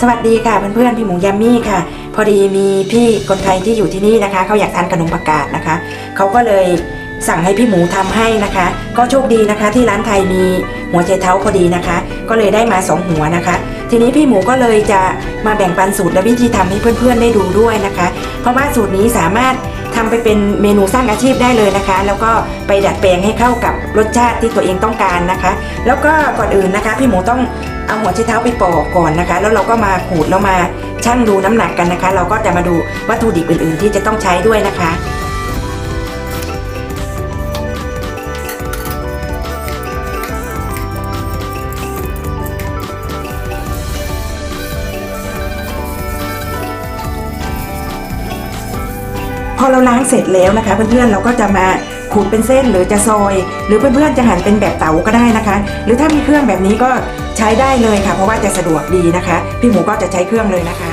สวัสดีค่ะเพื่อนๆพี่หมูยัมมี่ค่ะ พอดีมีพี่คนไทยที่อยู่ที่นี่นะคะเขาอยากทานขนมปักกาดนะคะเขาก็เลยสั่งให้พี่หมูทำให้นะคะ ก็โชคดีนะคะ ที่ร้านไทยมีหัวใจเท้าพอดีนะคะ ก็เลยได้มาสองหัวนะคะ ทีนี้พี่หมูก็เลยจะมาแบ่งปันสูตรและวิธีทำให้เพื่อนๆได้ดูด้วยนะคะ เพราะว่าสูตรนี้สามารถทำไปเป็นเมนูสร้างอาชีพได้เลยนะคะ แล้วก็ไปดัดแปลงให้เข้ากับรสชาติที่ตัวเองต้องการนะคะ แล้วก็ก่อนอื่นนะคะ พี่หมูต้อง เอาหัวไชเท้าไปปอกก่อนนะคะ แล้วเราก็มาขูดแล้วมาชั่งดูน้ำหนักกันนะคะ เราก็จะมาดูวัตถุดิบอื่นๆ ที่จะต้องใช้ด้วยนะคะพอเราล้างเสร็จแล้วนะคะ เพื่อนๆเราก็จะมาขูดเป็นเส้นหรือจะซอย หรือเพื่อนๆจะหั่นเป็นแบบเต๋าก็ได้นะคะ หรือถ้ามีเครื่องแบบนี้ก็ ใช้ได้เลยค่ะ เพราะว่าจะสะดวกดีนะคะ พี่หมูก็จะใช้เครื่องเลยนะคะ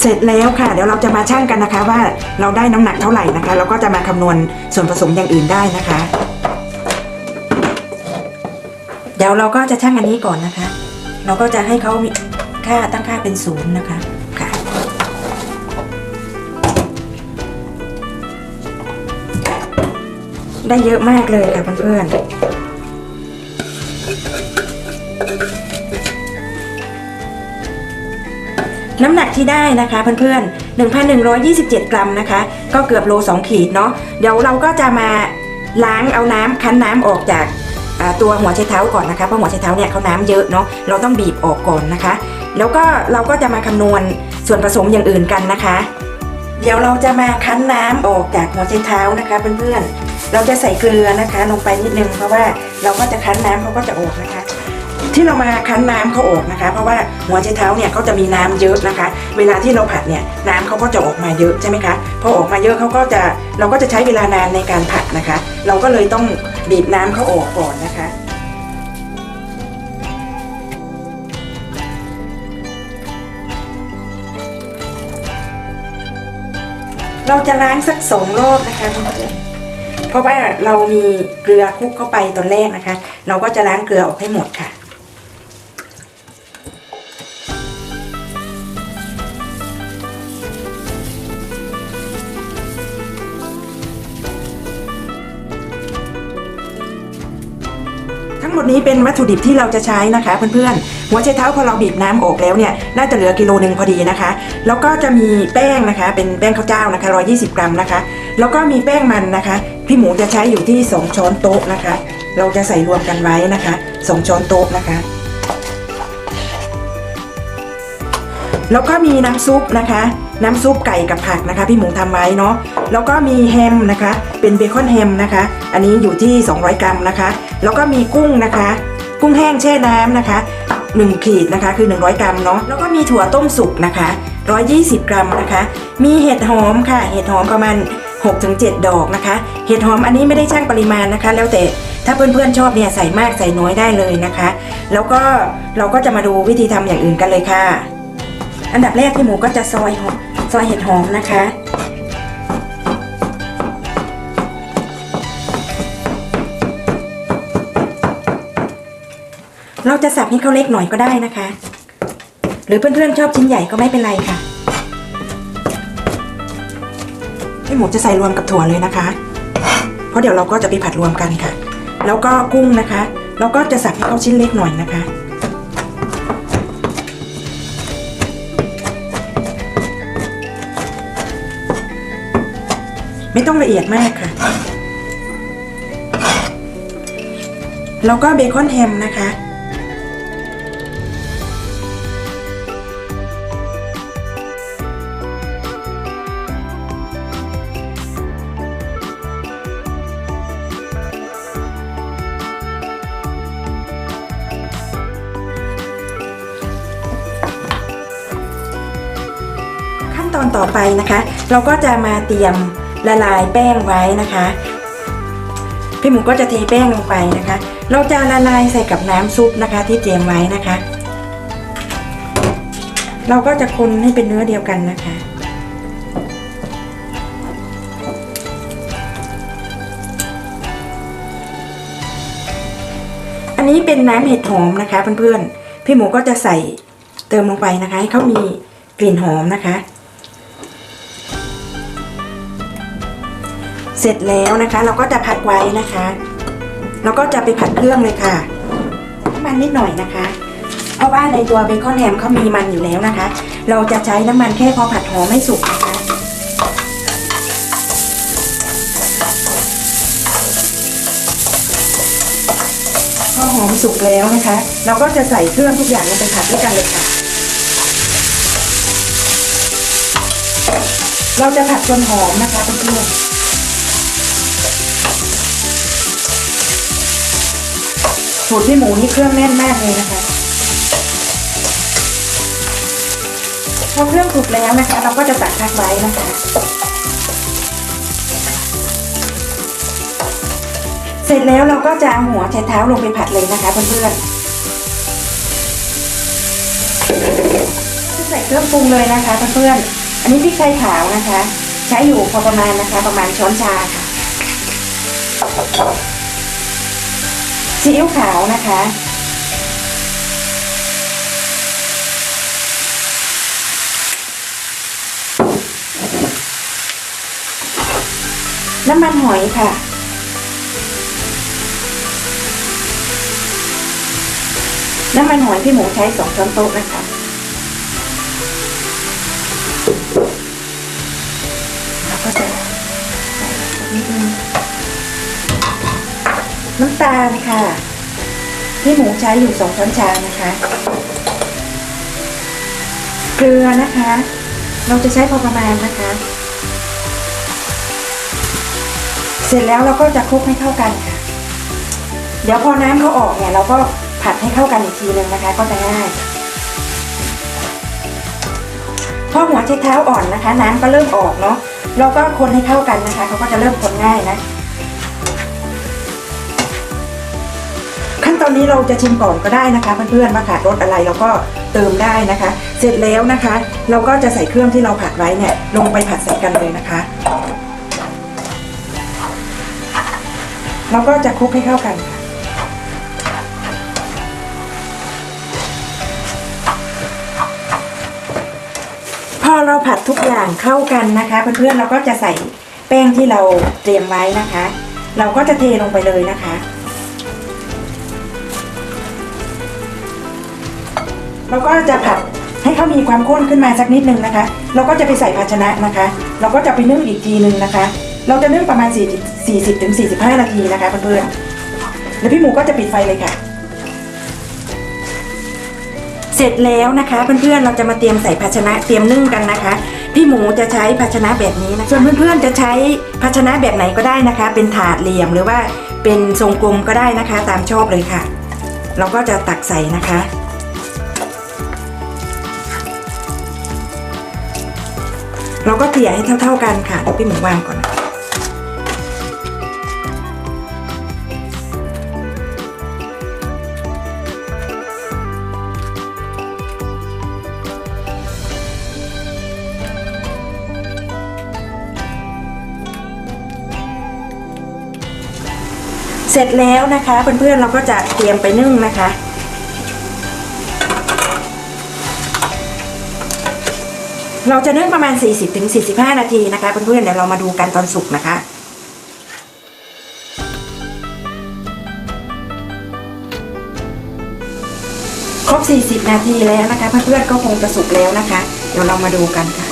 เสร็จแล้วค่ะ เดี๋ยวเราจะมาชั่งกันนะคะว่าเราได้น้ำหนักเท่าไหร่นะคะ เราก็จะมาคำนวณส่วนผสมอย่างอื่นได้นะคะ เดี๋ยวเราก็จะชั่งอันนี้ก่อนนะคะ เราก็จะให้เขามีค่าตั้งค่าเป็นศูนย์นะคะ ได้เยอะมากเลยค่ะเพื่อนๆ น้ำหนักที่ได้นะคะเพื่อนๆ 1,127 กรัมนะคะ ก็เกือบโล 2 ขีดเนาะ เดี๋ยวเราก็จะมาล้างเอาน้ำคั้นน้ำออกจากตัวหัวไชเท้าก่อนนะคะ เพราะหัวไชเท้าเนี่ยเขาน้ำเยอะเนาะ เราต้องบีบออกก่อนนะคะ แล้วก็เราก็จะมาคำนวณส่วนผสมอย่างอื่นกันนะคะ เดี๋ยวเราจะมาคั้นน้ำออกจากหัวไชเท้านะคะเพื่อนๆ เราจะใส่เกลือนะคะลงไปนิดนึงเพราะว่าเราก็จะคั้นน้ำเขาก็จะออกนะคะ ที่เรามาคั้นน้ำเขาออกนะคะ เพราะว่าหัวไชเท้าเนี่ยเขาจะมีน้ำเยอะนะคะ เวลาที่เราผัดเนี่ยน้ำเขาก็จะออกมาเยอะใช่ไหมคะพอออกมาเยอะเขาก็จะเราก็จะใช้เวลานานในการผัดนะคะ เราก็เลยต้องบีบน้ำเขาออกก่อนนะคะเราจะล้างสักสองรอบนะคะเพื่อนๆ เพราะว่าเรามีเกลือคลุกเข้าไปตอนแรกนะคะ เราก็จะล้างเกลือออกให้หมดค่ะทั้งหมดนี้เป็นวัตถุดิบที่เราจะใช้นะคะเพื่อนๆหัวไชเท้าพอเราบีบน้ำออกแล้วเนี่ยน่าจะเหลือกิโลหนึ่งพอดีนะคะ แล้วก็จะมีแป้งนะคะ เป็นแป้งข้าวเจ้านะคะ120 กรัมนะคะ แล้วก็มีแป้งมันนะคะ พี่หมูจะใช้อยู่ที่ 2 ช้อนโต๊ะนะคะ เราจะใส่รวมกันไว้นะคะ 2 ช้อนโต๊ะนะคะ แล้วก็มีน้ำซุปนะคะ น้ำซุปไก่กับผักนะคะ พี่หมูทำไว้เนาะ แล้วก็มีแฮมนะคะ เป็นเบคอนแฮมนะคะ อันนี้อยู่ที่ 200 กรัมนะคะ แล้วก็มีกุ้งนะคะ กุ้งแห้งแช่น้ำนะคะ1ขีดนะคะคือ 100 กรัมเนาะแล้วก็มีถั่วต้มสุกนะคะ 120 กรัมนะคะ มีเห็ดหอมค่ะ เห็ดหอมประมาณ 6-7 ดอกนะคะ เห็ดหอมอันนี้ไม่ได้ช่างปริมาณนะคะ แล้วแต่ถ้าเพื่อนๆชอบเนี่ยใส่มากใส่น้อยได้เลยนะคะ แล้วก็เราก็จะมาดูวิธีทำอย่างอื่นกันเลยค่ะ อันดับแรกพี่หมูก็จะซอยหอมซอยเห็ดหอมนะคะเราจะสับให้เขาเล็กหน่อยก็ได้นะคะ หรือเพื่อนๆชอบชิ้นใหญ่ก็ไม่เป็นไรค่ะ พี่หมูจะใส่รวมกับถั่วเลยนะคะ เพราะเดี๋ยวเราก็จะไปผัดรวมกันค่ะ แล้วก็กุ้งนะคะเราก็จะสับให้เขาชิ้นเล็กหน่อยนะคะไม่ต้องละเอียดมากค่ะ แล้วก็เบคอนแฮมนะคะ ต่อไปนะคะ เราก็จะมาเตรียมละลายแป้งไว้นะคะ พี่หมูก็จะเทแป้งลงไปนะคะ เราจะละลายใส่กับน้ำซุปนะคะ ที่เตรียมไว้นะคะ เราก็จะคนให้เป็นเนื้อเดียวกันนะคะอันนี้เป็นน้ำเห็ดหอมนะคะเพื่อนๆ พี่หมูก็จะใส่เติมลงไปนะคะ ให้เขามีกลิ่นหอมนะคะ เสร็จแล้วนะคะ เราก็จะผัดไว้นะคะเราก็จะไปผัดเครื่องเลยค่ะน้ำมันนิดหน่อยนะคะ เพราะว่าในตัวเบคอนแฮมเขามีมันอยู่แล้วนะคะ เราจะใช้น้ำมันแค่พอผัดหอมให้สุกนะคะพอหอมสุกแล้วนะคะ เราก็จะใส่เครื่องทุกอย่างลงไปผัดด้วยกันเลยค่ะ เราจะผัดจนหอมนะคะเพื่อนๆ สูตรพี่หมูนี่เครื่องแน่นมากเลยนะคะพอเครื่องสุกแล้วนะคะ เราก็จะตักพักไว้นะคะ เสร็จแล้วเราก็จะเอาหัวไชเท้าลงไปผัดเลยนะคะเพื่อนๆใส่เครื่องปรุงเลยนะคะเพื่อนๆอันนี้พริกไทยขาวนะคะ ใช้อยู่พอประมาณนะคะ ประมาณช้อนชาค่ะ ซีอิ๊วขาวนะคะ น้ำมันหอยค่ะ น้ำมันหอยพี่หมูใช้สองช้อนโต๊ะนะคะแล้วก็จะใส่นิดนึง น้ำตาลค่ะพี่หมูใช้อยู่สองช้อนชานะคะ เกลือนะคะ เราจะใช้พอประมาณนะคะ เสร็จแล้วเราก็จะคลุกให้เข้ากันค่ะ เดี๋ยวพอน้ำเขาออกเนี่ยเราก็ผัดให้เข้ากันอีกทีนึงนะคะ ก็จะง่ายพอหัวใช้เท้าอ่อนนะคะ น้ำก็เริ่มออกเนาะเราก็คนให้เข้ากันนะคะเขาก็จะเริ่มคนง่ายนะ อนนี้เราจะชิมก่อนก็ได้นะคะเพื่อนๆว่าขาดรสอะไรเราก็เติมได้นะคะ เสร็จแล้วนะคะ เราก็จะใส่เครื่องที่เราผัดไว้เนี่ยลงไปผัดใส่กันเลยนะคะเราก็จะคลุกให้เข้ากันค่ะพอเราผัดทุกอย่างเข้ากันนะคะเพื่อนๆเราก็จะใส่แป้งที่เราเตรียมไว้นะคะ เราก็จะเทลงไปเลยนะคะ เราก็จะผัดให้เขามีความข้นขึ้นมาสักนิดนึงนะคะ เราก็จะไปใส่ภาชนะนะคะ เราก็จะไปนึ่งอีกทีนึงนะคะ เราจะนึ่งประมาณ4 40ถึง45 นาทีนะคะเพื่อนๆแล้วพี่หมูก็จะปิดไฟเลยค่ะ เสร็จแล้วนะคะเพื่อนๆเราจะมาเตรียมใส่ภาชนะเตรียมนึ่งกันนะคะ พี่หมูจะใช้ภาชนะแบบนี้นะคะส่วนเพื่อนๆจะใช้ภาชนะแบบไหนก็ได้นะคะ เป็นถาดเหลี่ยมหรือว่าเป็นทรงกลมก็ได้นะคะ ตามชอบเลยค่ะ เราก็จะตักใส่นะคะ เราก็เกลี่ยให้เท่า ๆกันค่ะเดี๋ยวพี่หมูวางก่อน เสร็จแล้วนะคะเพื่อนๆเราก็จะเตรียมไปนึ่งนะคะ เราจะนึ่งประมาณ 40-45 นาทีนะคะเพื่อนๆเดี๋ยวเรามาดูกันตอนสุกนะคะครบ 40 นาทีแล้วนะคะเพื่อนๆก็คงจะสุกแล้วนะคะ เดี๋ยวเรามาดูกันค่ะ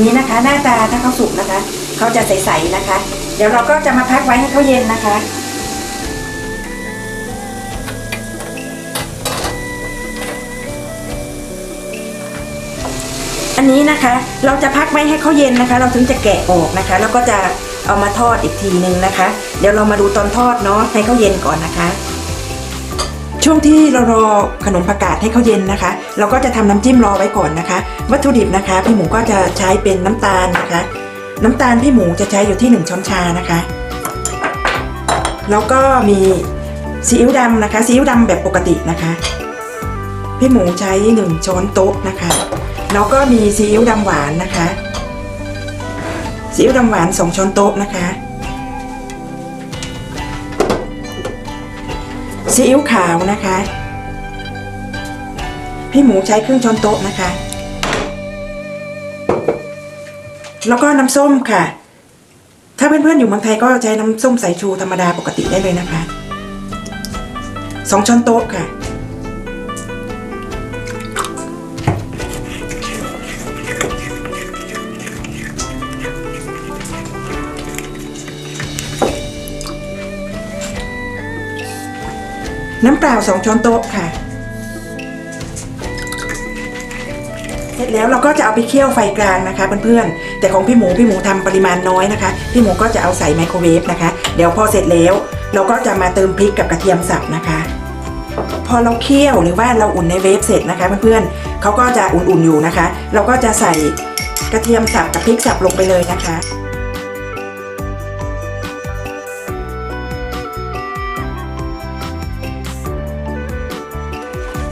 นี้นะคะ หน้าตาถ้าเขาสุกนะคะ เขาจะใสๆนะคะ เดี๋ยวเราก็จะมาพักไว้ให้เขาเย็นนะคะ อันนี้นะคะ เราจะพักไว้ให้เขาเย็นนะคะ เราถึงจะแกะออกนะคะ แล้วก็จะเอามาทอดอีกทีหนึ่งนะคะ เดี๋ยวเรามาดูตอนทอดเนาะให้เขาเย็นก่อนนะคะ ช่วงที่เรารอขนมผักกาดให้เขาเย็นนะคะ เราก็จะทำน้ำจิ้มรอไว้ก่อนนะคะ วัตถุดิบนะคะ พี่หมูก็จะใช้เป็นน้ำตาลนะคะ น้ำตาลพี่หมูจะใช้อยู่ที่หนึ่งช้อนชานะคะ แล้วก็มีซีอิ๊วดำนะคะซีอิ๊วดำแบบปกตินะคะ พี่หมูใช้หนึ่งช้อนโต๊ะนะคะ แล้วก็มีซีอิ๊วดำหวานนะคะซีอิ๊วดำหวานสองช้อนโต๊ะนะคะซีอิ๊วขาวนะคะ พี่หมูใช้ครึ่งช้อนโต๊ะนะคะ แล้วก็น้ำส้มค่ะ ถ้าเพื่อนๆอยู่เมืองไทยก็ใช้น้ำส้มสายชูธรรมดาปกติได้เลยนะคะสองช้อนโต๊ะค่ะ น้ำเปล่าสองช้อนโต๊ะค่ะ เสร็จแล้วเราก็จะเอาไปเคี่ยวไฟกลางนะคะเพื่อนๆ แต่ของพี่หมูพี่หมูทำปริมาณน้อยนะคะ พี่หมูก็จะเอาใส่ไมโครเวฟนะคะ เดี๋ยวพอเสร็จแล้ว เราก็จะมาเติมพริกกับกระเทียมสับนะคะ พอเราเคี่ยวหรือว่าเราอุ่นในเวฟเสร็จนะคะเพื่อนๆเขาก็จะอุ่นๆอยู่นะคะ เราก็จะใส่กระเทียมสับกับพริกสับลงไปเลยนะคะ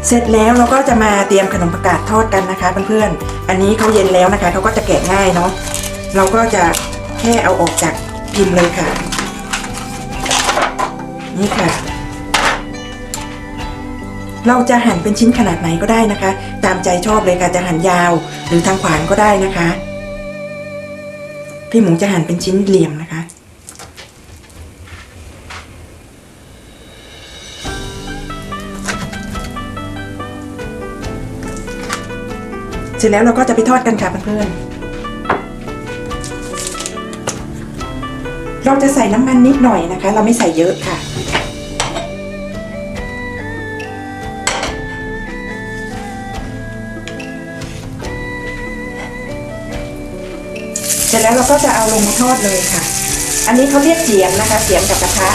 เสร็จแล้วเราก็จะมาเตรียมขนมประกาศทอดกันนะคะเพื่อนๆ อันนี้เขาเย็นแล้วนะคะเขาก็จะแกะง่ายเนาะ เราก็จะแค่เอาออกจากพิมพ์เลยค่ะ นี่ค่ะ เราจะหั่นเป็นชิ้นขนาดไหนก็ได้นะคะ ตามใจชอบเลยค่ะจะหั่นยาวหรือทางขวานก็ได้นะคะ พี่หมูจะหั่นเป็นชิ้นเหลี่ยมนะคะ เสร็จแล้วเราก็จะไปทอดกันค่ะเพื่อนๆ เราจะใส่น้ำมันนิดหน่อยนะคะ เราไม่ใส่เยอะค่ะ เสร็จแล้วเราก็จะเอาลงมาทอดเลยค่ะ อันนี้เขาเรียกเสียมนะคะ เสียมกับกระทะ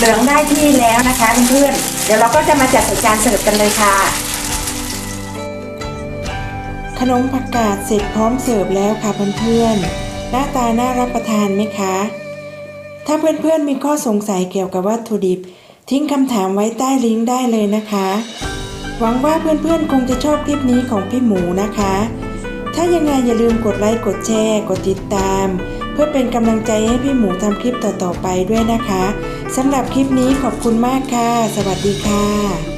เหลืองได้ที่แล้วนะคะเพื่อนๆเดี๋ยวเราก็จะมาจัดใส่จานเสิร์ฟกันเลยค่ะ ขนมผักกาดเสร็จพร้อมเสิร์ฟแล้วค่ะเพื่อนๆหน้าตาน่ารับประทานไหมคะ ถ้าเพื่อนๆมีข้อสงสัยเกี่ยวกับวัตถุดิบ ทิ้งคำถามไว้ใต้ลิงก์ได้เลยนะคะ หวังว่าเพื่อนๆคงจะชอบคลิปนี้ของพี่หมูนะคะ ถ้ายังไงอย่าลืมกดไลค์กดแชร์ กดติดตาม เพื่อเป็นกำลังใจให้พี่หมูทำคลิปต่อๆไปด้วยนะคะ สำหรับคลิปนี้ขอบคุณมากค่ะ สวัสดีค่ะ